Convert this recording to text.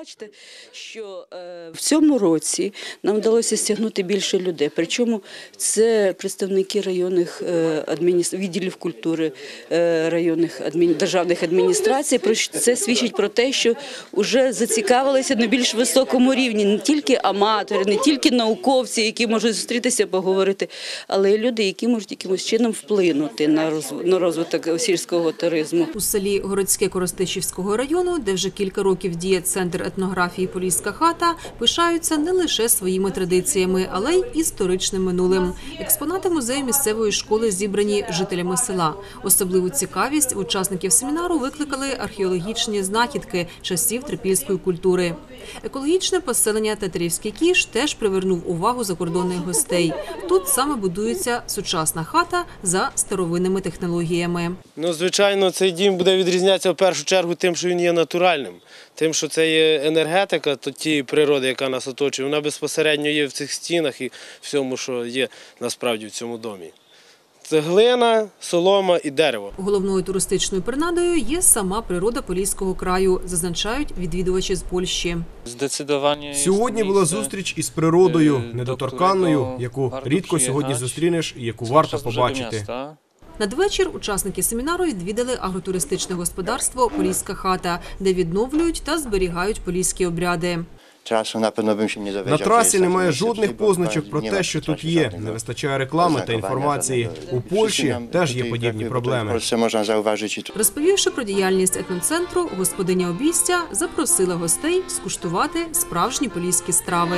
Бачите, що е, в цьому році нам вдалося стягнути більше людей. Причому це представники районних е, відділів культури е, районних державних адміністрацій. Це свідчить про те, що вже зацікавилися на більш високому рівні не тільки аматори, не тільки науковці, які можуть зустрітися, поговорити, але й люди, які можуть якимось чином вплинути на розвиток сільського туризму. У селі Городське Коростишівського району, де вже кілька років діє центр етнографії Поліська хата, пишаються не лише своїми традиціями, але й історичним минулим. Експонати музею місцевої школи зібрані жителями села. Особливу цікавість учасників семінару викликали археологічні знахідки часів трипільської культури. Екологічне поселення Тетерівський кіш теж привернув увагу закордонних гостей. Тут саме будується сучасна хата за старовинними технологіями. Ну, звичайно, цей дім буде відрізнятися в першу чергу тим, що він є натуральним, тим, що це є енергетика то тієї природи, яка нас оточує. Вона безпосередньо є в цих стінах і всьому, що є насправді в цьому домі. Це глина, солома і дерево. Головною туристичною принадою є сама природа Поліського краю, зазначають відвідувачі з Польщі. Сьогодні була зустріч із природою, е, недоторканною, яку рідко сьогодні зустрінеш і яку варто побачити. Надвечір учасники семінару відвідали агротуристичне господарство Поліська хата, де відновлюють та зберігають поліські обряди. Часу, напевно, бим ще не dowiedział. На трасі немає жодних позначок про те, що тут є. Не вистачає реклами та інформації. У Польщі теж є подібні проблеми. Це можна зауважити. Розповівши про діяльність етноцентру, господиня обійстя запросила гостей скуштувати справжні поліські страви.